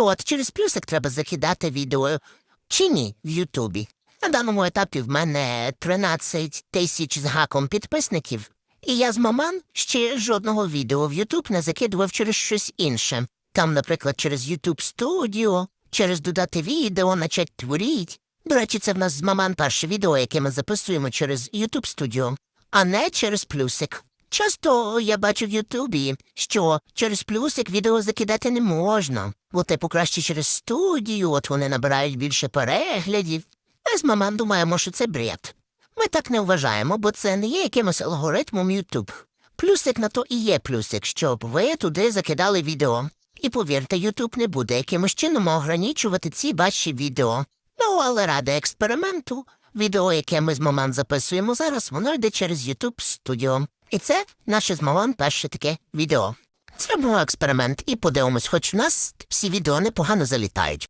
то от через плюсик треба закидати відео чи ні в Ютубі. На даному етапі в мене 13 тисяч з гаком підписників, і я з маман ще жодного відео в Ютуб не закидував через щось інше. Там, наприклад, через Ютуб Студіо, через додати відео, начать творіть. До речі, це в нас з маман перше відео, яке ми записуємо через Ютуб Студіо, а не через плюсик. Часто я бачу в Ютубі, що через плюсик відео закидати не можна, бо типу краще через студію, от вони набирають більше переглядів. А з маман думаємо, що це бред. Ми так не вважаємо, бо це не є якимось алгоритмом Ютуб. Плюсик на то і є плюсик, щоб ви туди закидали відео. І повірте, Ютуб не буде якимось чином ограничувати ці ваші відео. Ну, але ради експерименту, відео, яке ми з маман записуємо зараз, воно йде через YouTube Studio. І це наше з маман перше таке відео. Зробимо експеримент і подивимось, хоч в нас всі відео непогано залітають.